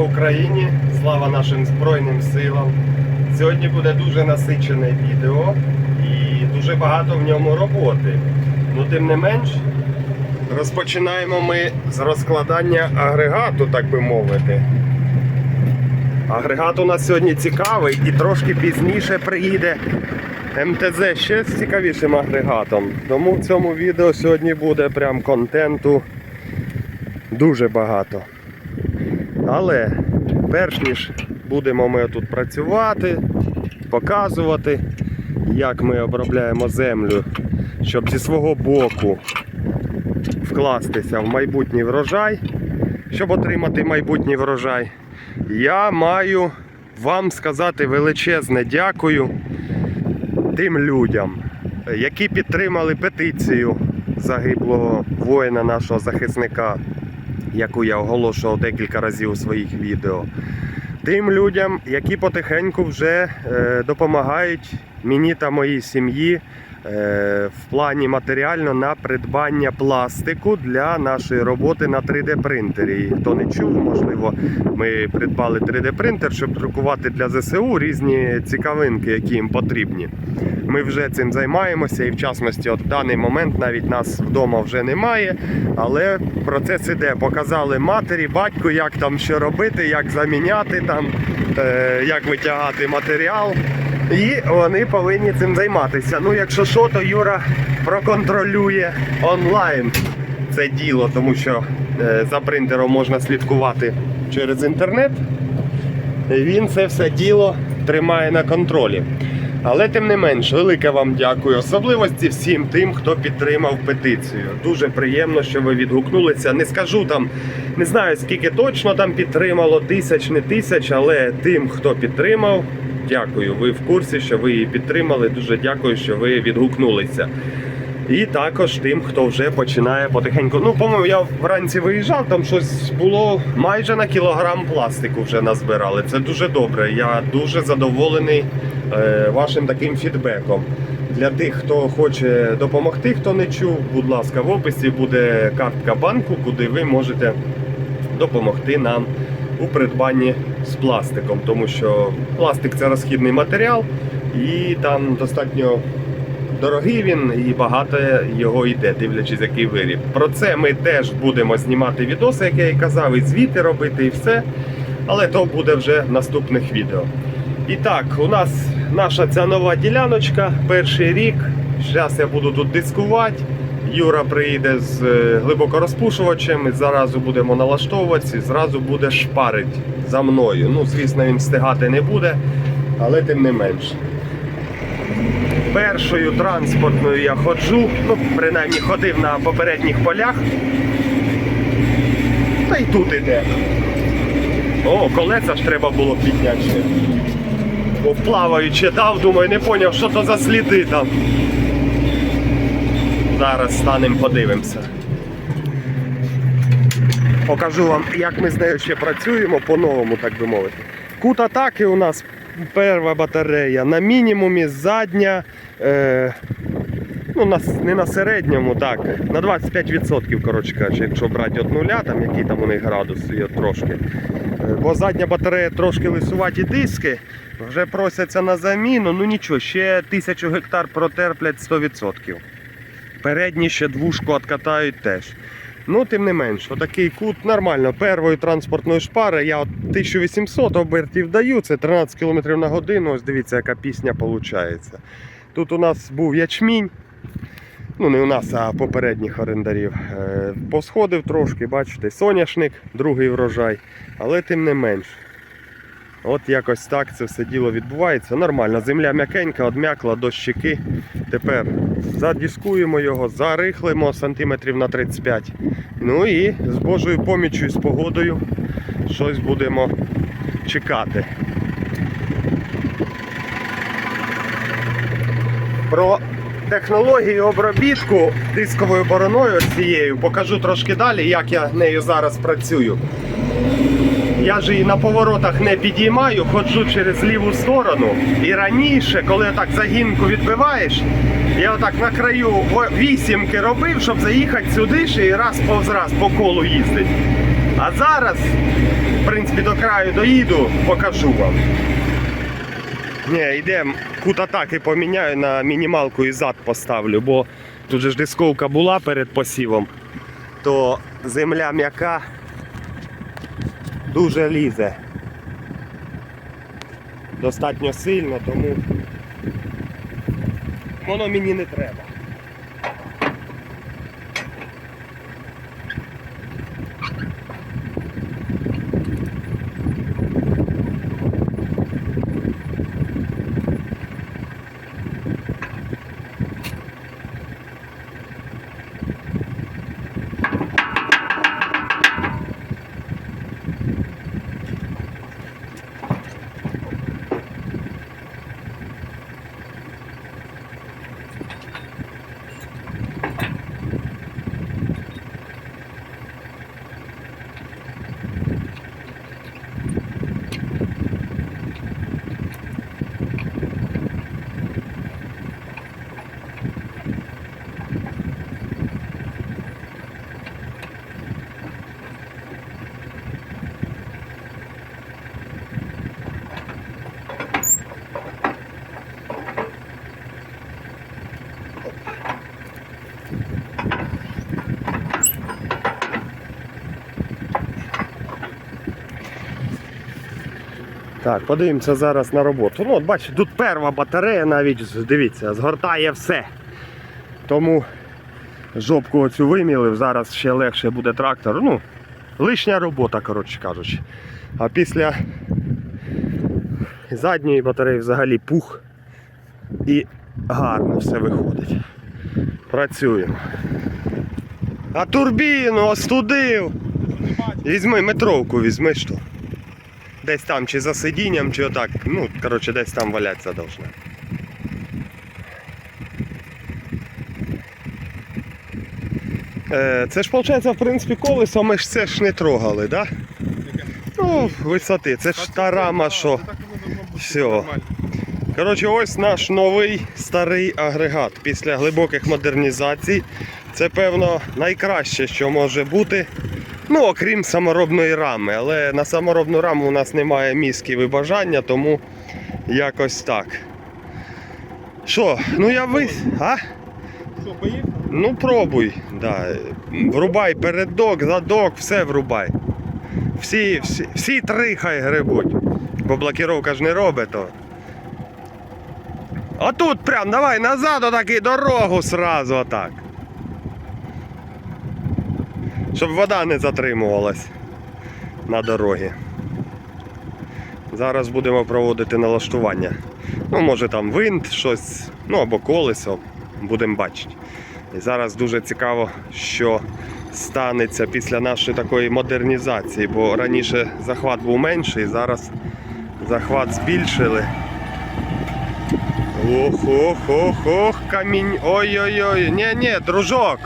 Україні! Слава нашим Збройним силам! Сьогодні буде дуже насичене відео і дуже багато в ньому роботи. Ну, тим не менш, розпочинаємо ми з розкладання агрегату, так би мовити. Агрегат у нас сьогодні цікавий і трошки пізніше приїде МТЗ ще з цікавішим агрегатом. Тому в цьому відео сьогодні буде прям контенту дуже багато. Але перш ніж будемо ми тут працювати, показувати, як ми обробляємо землю, щоб зі свого боку вкластися в майбутній врожай, щоб отримати майбутній врожай, я маю вам сказати величезне дякую тим людям, які підтримали петицію загиблого воїна нашого захисника яку я оголошував декілька разів у своїх відео. Тим людям, які потихеньку вже е, допомагають мені та моїй сім'ї в плані матеріально на придбання пластику для нашої роботи на 3D принтері. Хто не чув, можливо, ми придбали 3D принтер, щоб друкувати для ЗСУ різні цікавинки, які їм потрібні. Ми вже цим займаємося, і в частності, от в даний момент навіть нас вдома вже немає. Але процес іде. Показали матері, батьку, як там що робити, як заміняти там, е, як витягати матеріал. І вони повинні цим займатися. Ну, якщо що, то Юра проконтролює онлайн це діло, тому що е, за принтером можна слідкувати через інтернет. Він це все діло тримає на контролі. Але тим не менш, велике вам дякую. Особливості всім тим, хто підтримав петицію. Дуже приємно, що ви відгукнулися. Не скажу там, не знаю скільки точно там підтримало, тисяч, не тисяч, але тим, хто підтримав, дякую. Ви в курсі, що ви її підтримали. Дуже дякую, що ви відгукнулися. І також тим, хто вже починає потихеньку. Ну, по-моєму, я вранці виїжджав, там щось було майже на кілограм пластику вже назбирали. Це дуже добре. Я дуже задоволений е, вашим таким фідбеком. Для тих, хто хоче допомогти, хто не чув, будь ласка, в описі буде картка банку, куди ви можете допомогти нам у придбанні з пластиком, тому що пластик це розхідний матеріал, і там достатньо дорогий він і багато його йде, дивлячись, який виріб. Про це ми теж будемо знімати відоси, як я і казав, і звіти робити, і все. Але то буде вже в наступних відео. І так, у нас наша ця нова діляночка, перший рік. Зараз я буду тут дискувати. Юра приїде з е, глибокорозпушувачем, і зразу будемо налаштовуватися, і зразу буде шпарить за мною. Ну, звісно, він встигати не буде, але тим не менше. Першою транспортною я ходжу, ну, принаймні ходив на попередніх полях. Та й тут іде. О, колеса ж треба було підняти. Бо вплаваючи дав, думаю, не поняв, що то за сліди там. Зараз станемо, подивимося. Покажу вам, як ми з нею ще працюємо по-новому, так би мовити. Кут атаки у нас перша батарея на мінімумі, задня. Е, ну, на, не на середньому, так, на 25%, коротше кажучи, якщо брати від нуля, там який там у них градус є трошки. Е, Бо задня батарея трошки лисуваті диски, вже просяться на заміну, ну нічого, ще тисячу гектар протерплять 100%. Передні ще двушку откатають теж. Ну, тим не менш, отакий кут нормально. Первої транспортної шпари я от 1800 обертів даю, це 13 км на годину. Ось дивіться, яка пісня виходить. Тут у нас був ячмінь. Ну, не у нас, а попередніх орендарів. Е, Посходив трошки, бачите, соняшник, другий врожай. Але тим не менш. От якось так це все діло відбувається. Нормально. Земля м'якенька, одм'якла до щеки. Тепер задіскуємо його, зарихлимо сантиметрів на 35. Ну і з Божою поміччю і з погодою щось будемо чекати. Про технологію обробітку дисковою бороною цією покажу трошки далі, як я нею зараз працюю. Я ж її на поворотах не підіймаю, ходжу через ліву сторону. І раніше, коли так загінку відбиваєш, я отак на краю вісімки робив, щоб заїхати сюди ще і раз повз раз по колу їздить. А зараз в принципі, до краю доїду, покажу вам. Ні, йдемо, кут атаки поміняю на мінімалку і зад поставлю, бо тут же ж дисковка була перед посівом, то земля м'яка дуже лізе. Достатньо сильно, тому воно мені не треба. Так, подивимося зараз на роботу. Ну, от бачите, тут перша батарея навіть, дивіться, згортає все. Тому жопку оцю вимілив, зараз ще легше буде трактор. Ну, лишня робота, коротше кажучи. А після задньої батареї взагалі пух і гарно все виходить. Працюємо. А турбіну остудив. Візьми метровку, візьми що. Десь там чи за сидінням, чи отак. Ну, коротше, десь там валятися должна. Е, це ж виходить, в принципі, колесо ми ж це ж не трогали, так? Да? Ну, висоти. Це ж та рама, що. Все. Коротше, ось наш новий старий агрегат. Після глибоких модернізацій. Це, певно, найкраще, що може бути. Ну, окрім саморобної рами. Але на саморобну раму у нас немає мізків і бажання, тому якось так. Що, ну я вис. А? Що, поїхав? Ну пробуй. Да. Врубай передок, задок, все врубай. Всі, всі, всі три хай грибуть. Бо блокіровка ж не робить то. Отут прям, давай назад отак і дорогу сразу отак. Щоб вода не затримувалась на дорогі. Зараз будемо проводити налаштування. Ну, може там винт, щось, ну або колесо, будемо бачити. І зараз дуже цікаво, що станеться після нашої такої модернізації, бо раніше захват був менший, зараз захват збільшили. Ох, ох, ох, ох, камінь. Ой-ой-ой. Ні, ні, дружок.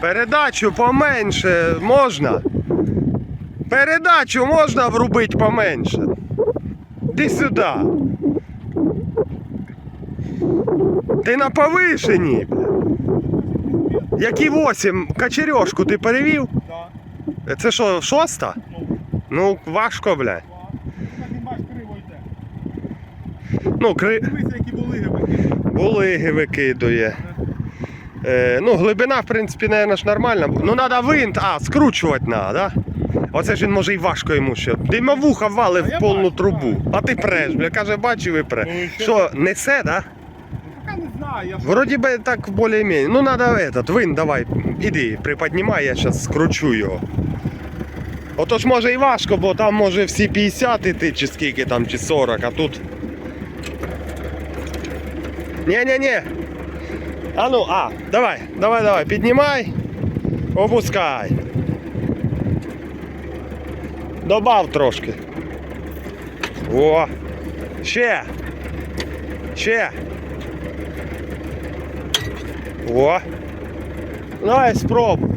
Передачу поменше можна. Передачу можна врубити поменше. Іди сюди. Ти на повишенні. Які 8? Качерьошку ти перевів? Да. Це що, шоста? Ну, важко, бля. так. Ну, кри... Булиги викидує. Е, ну, глибина, в принципі, наверное, ж нормальна. Ну, треба винт, а, скручувати треба, да? Оце ж він може і важко йому ще. Димовуха вали в повну трубу. А ти преш, бля, каже, бачив і пре. Ну, що? Несе, да? Не знаю, я. Вроді би так більш-менш. Ну, треба этот, винт давай, іди, приподнімай, я зараз скручу його. Ото ж може і важко, бо там може всі 50 іти, чи скільки там, чи 40, а тут. Ні-ні-ні. А ну, а, давай, давай, давай, піднімай, опускай. Добав трошки. О! Ще! Ще! О! Давай спробуй.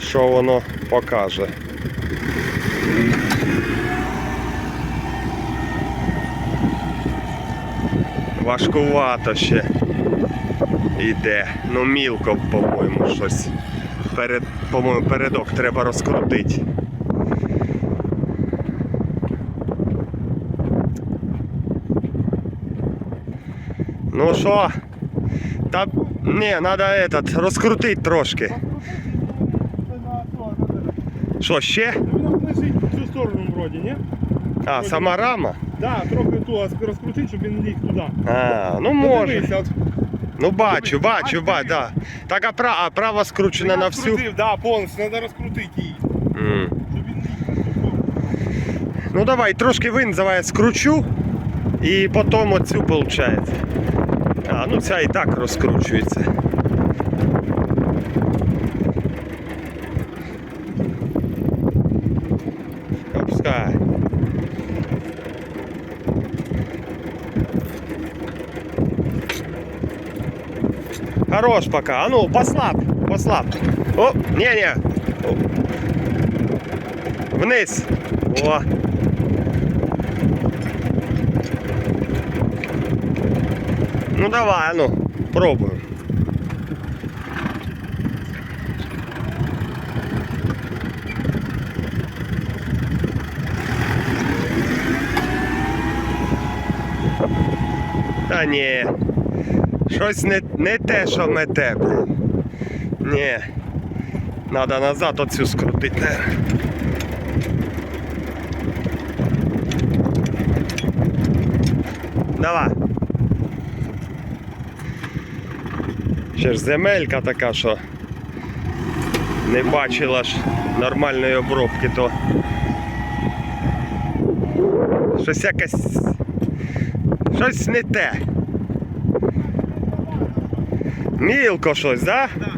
Що воно покаже? Важкувато ще. Іде. Ну мілко, по-моєму, щось. Перед, по-моєму, передок треба розкрутити. Ну що? Та ні, треба этот, розкрутити трошки. Що ще? Воно лежить в цю сторону вроді, ні? А, сама рама? Да, трохи ту розкрутити, щоб він ліг туди. А, ну може. От Ну бачу, бачу, бачу, да. Так, а, пра, а права скручена на всю. розкрутив, Да, повністю, треба розкрутити її, М. щоб він ліг. Ну давай, трошки вин давай скручу і потім оцю виходить. А, ну ця і так розкручується. Хорош пока. А ну, послаб, послаб. О, не-не. О. Вниз. О. Ну давай, а ну, пробуем. Та ні. Щось не, не те, що мете, блін. Ні. Надо назад оцю скрутити. Давай. Ще ж земелька така, що не бачила ж нормальної обробки, то щось якось щось не те. Мілко щось, да? Да.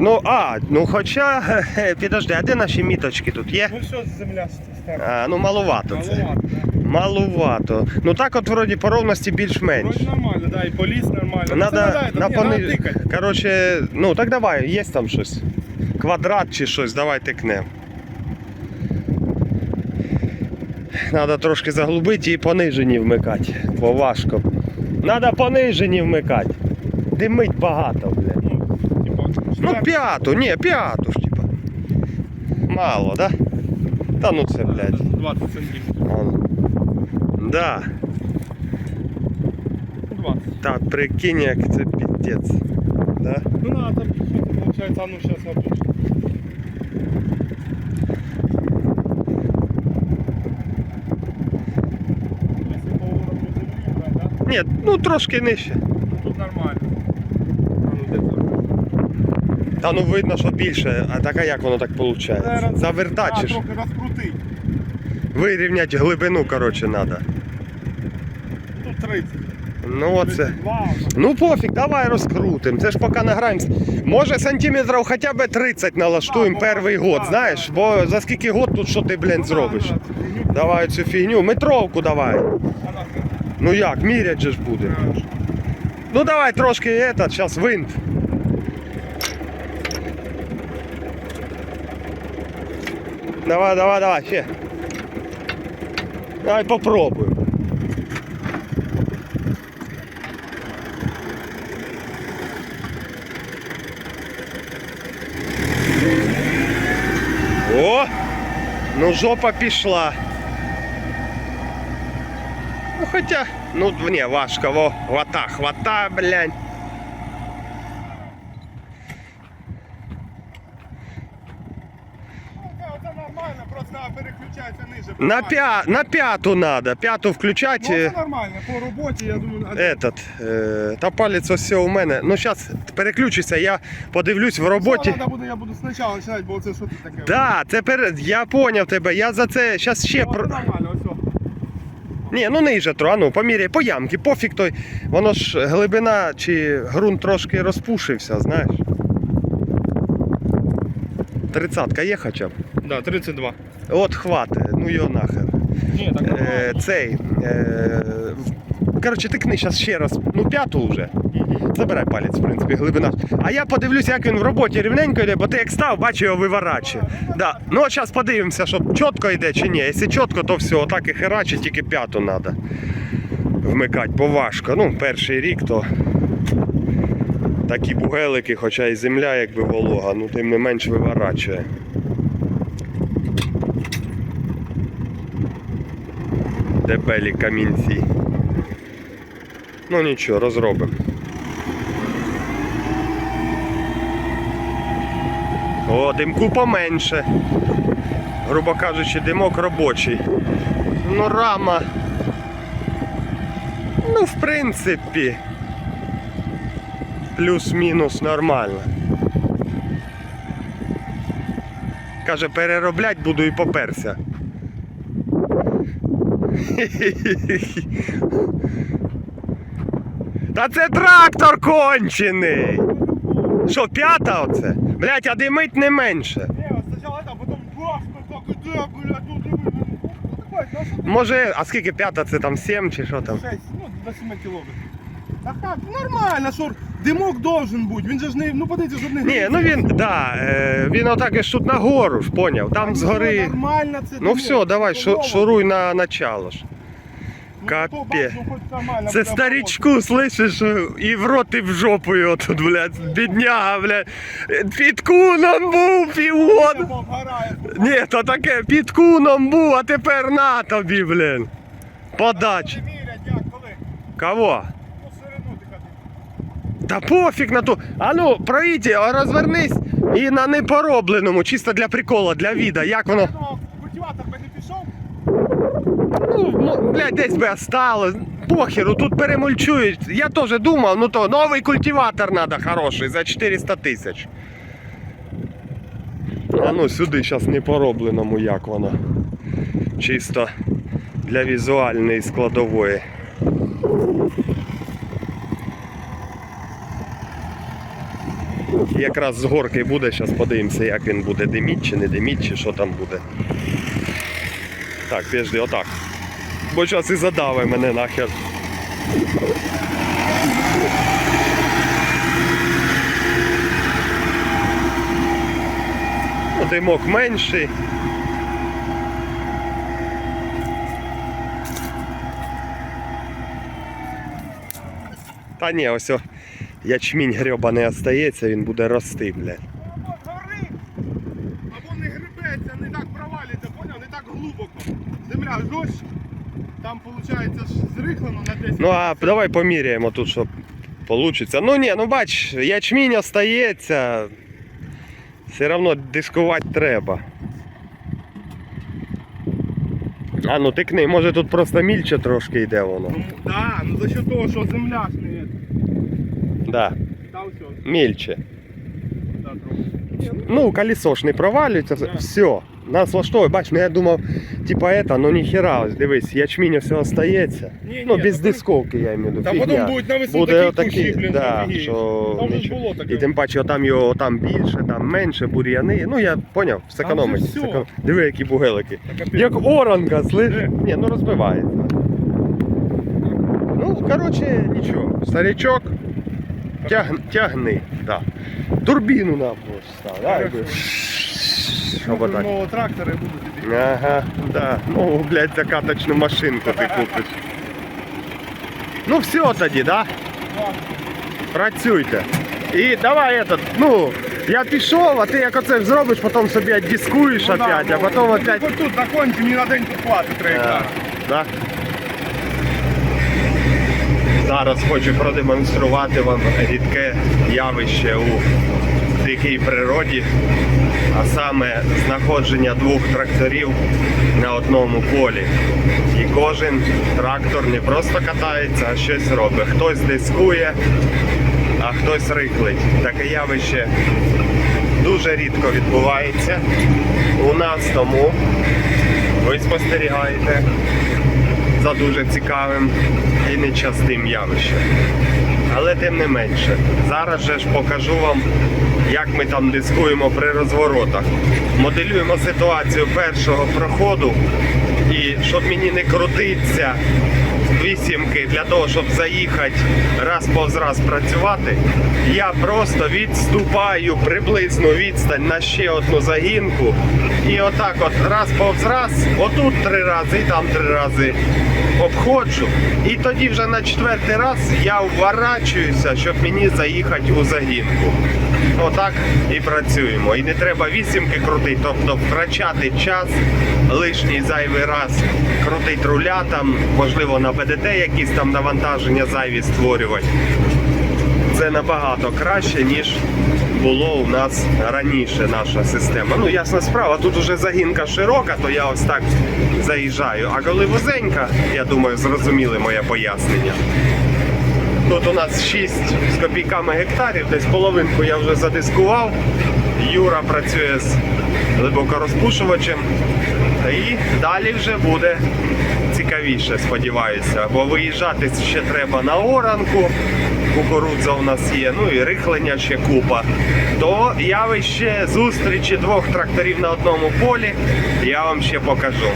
Ну, а, ну хоча, підожди, а де наші міточки тут є? Ну що земля стара? А, ну малувато це. Маловато, да. Малувато. Ну так от вроді по ровності більш-менш. Вроді нормально, да, і поліс нормально. Надо Це, да, на ні, пони... надо тикати. Короче, ну так давай, є там щось. Квадрат чи щось, давай тикнем. Надо трошки заглубити і понижені вмикати, бо важко. Надо понижені вмикати. Димить багато, блядь. Ну, типа, Ну четверта. п'яту, ні, п'яту ж типа. Мало, да? Та ну це, блядь. 20 сантиметрів. Вон. Да. 20. Так, прикинь, як це піздець. Да? Ну надо, там, що це виходить, а ну зараз я тут. Якщо по уровню землі, брати, да? Ні, ну трошки нижче. Та ну видно, що більше, а так а як воно так виходить? Зараз- Завертати чи ж? трохи розкрутить. Вирівняти глибину, коротше, треба. Тут 30. Ну оце. 32. Ну пофіг, давай розкрутим. Це ж поки награємось. Може сантиметрів хоча б 30 налаштуємо Да, перший год, да, знаєш? Бо за скільки год тут що ти, блін, зробиш? Ну, це Давай цю фігню. Метровку давай. Ну як, мірять же ж буде. Ну давай трошки этот, зараз винт. Давай, давай, давай, ще. Давай попробуем. О! Ну жопа пішла. Ну хоча, ну не, важко, во, хвата, хвата, блядь. На, пя... на п'яту надо, п'яту включать. Ну, це нормально, по роботі, я думаю, а- Этот, е, та палець ось все у мене. Ну зараз переключуся, я подивлюсь в роботі. Що, надо буде, я буду спочатку починати, бо це що тут таке? Да, це пер... я поняв тебе. Я за це зараз ще Ну, нормально, ось. о. Ні, ну ниже тро, а ну поміряй по ямки, пофіг той. Воно ж глибина чи ґрунт трошки розпушився, знаєш. Тридцатка є хоча б. Да, 32. От хвати, ну його нахер. Ні, так Е, цей. Е, коротше, тикни зараз ще раз. Ну, п'яту вже. Забирай палець, в принципі, глибина. А я подивлюся, як він в роботі рівненько йде, бо ти як став, бачу, його виворачує. Да. Ну от зараз подивимося, щоб чітко йде чи ні. Якщо чітко, то все, отак і херачить, тільки п'яту треба вмикати, бо важко. Ну, перший рік то такі бугелики, хоча і земля якби волога, ну тим не менш виворачує. Дебелі камінці. Ну нічого, розробимо. О, димку поменше. Грубо кажучи, димок робочий. Ну, рама. Ну, в принципі. Плюс-мінус нормально. Каже, перероблять буду і поперся. Та це трактор кончений! Що, п'ята оце? Блять, а димить не менше. Може, а скільки п'ята це там 7 чи що там? 6, ну, до 7 кілометрів. Так так, нормально, що димок должен бути, він же ж не, ну подивіться, щоб не Ні, ну він, да, е, він отак і ж тут нагору ж, поняв. Там згори. Нормально це Ну димок, все, давай, шу- здорово. шуруй на начало ж. Ну, ну, хоч нормально Це буде старичку, слышиш, і в рот, і в жопу його тут, блядь, бідняга, блядь. Під куном був півгода. Небо вгорає. Ні, то таке, під куном був, а тепер на тобі, блін. Подач. Коли мірять, як, коли? Кого? Ну, ширину ти кажи. Та пофіг на ту. А ну, проїдь, розвернись і на непоробленому, чисто для прикола, для віда. Як воно. Ну, культиватор би не пішов, Ну, ну, блядь, десь би осталось. Похеру, тут перемульчують. Я теж думав, ну то новий культиватор треба хороший за 400 тисяч. А ну сюди зараз не поробленому, як воно. Чисто для візуальної складової. Якраз з горки буде, зараз подивимося, як він буде диміть чи не диміть, чи що там буде. Так, підожди, отак. Бо зараз і задави мене нахер. Ну, Димок менший. Та ні, ось ячмінь грьоба не остається, він буде рости, блядь. Або не грибеться, не так провалюється, поняв, не так глибоко. Земля жорстче. Там, виходить, зрихлено на 10 Ну а давай поміряємо тут, щоб вийде. Ну ні, ну бач, ячмінь остається. Все одно дискувати треба. А ну тикни, може тут просто мільче трошки йде воно. Ну, да, ну за счет того, що земля ж не Да, все. Ні, ну, колесо ж не провалюється, Да. все. Нас влаштовує, бач, ну я думав, типа это, ну ніхера, ось дивись, ячмінь все остається. Ні, Ну, ні, без дисковки, я имею в виду. Та потім будуть такі кущі, блін, да, що Там ж було таке. І тим паче там його там більше, там менше, бур'яни. Ну я поняв, зекономить. же всьо. Диви, які бугелики. Як оранка, слиш? Е. Ні, ну розбивається. Ну, коротше, нічого. Старичок, тяг, тягни. Да. Турбіну нам став. Да, якби. Щоб отак. Нового трактора будуть іти. Ага, да. Ну, блядь, закаточну машинку ти купиш. Ну все тоді, да? Да. Працюйте. І давай этот, ну, я пішов, а ти як оце зробиш, потім собі дискуєш Ну, да, опять, а ну, потім опять. Хоч тут закончим, мені на день тут хватить 3 Е, гектара. да? Зараз хочу продемонструвати вам рідке явище у дикій природі, а саме знаходження двох тракторів на одному полі. І кожен трактор не просто катається, а щось робить. Хтось дискує, а хтось рихлить. Таке явище дуже рідко відбувається у нас тому. Ви спостерігаєте за дуже цікавим і нечастим явищем. Але тим не менше, зараз же ж покажу вам, як ми там дискуємо при розворотах. Моделюємо ситуацію першого проходу і щоб мені не крутитися, дві вісімки для того, щоб заїхати раз повз раз працювати, я просто відступаю приблизну відстань на ще одну загінку. І отак от раз повз раз, отут три рази і там три рази обходжу. І тоді вже на четвертий раз я вворачуюся, щоб мені заїхати у загінку. Отак і працюємо. І не треба вісімки крутити, тобто втрачати час лишній зайвий раз крутить руля там, можливо, на ПДТ якісь там навантаження зайві створювати. Це набагато краще, ніж було у нас раніше наша система. Ну, ясна справа, тут уже загінка широка, то я ось так заїжджаю. А коли вузенька, я думаю, зрозуміли моє пояснення. Тут у нас 6 з копійками гектарів, десь половинку я вже задискував. Юра працює з глибокорозпушувачем. І далі вже буде цікавіше, сподіваюся. Бо виїжджати ще треба на оранку. Кукурудза у нас є, ну і рихлення ще купа. То явище зустрічі двох тракторів на одному полі я вам ще покажу.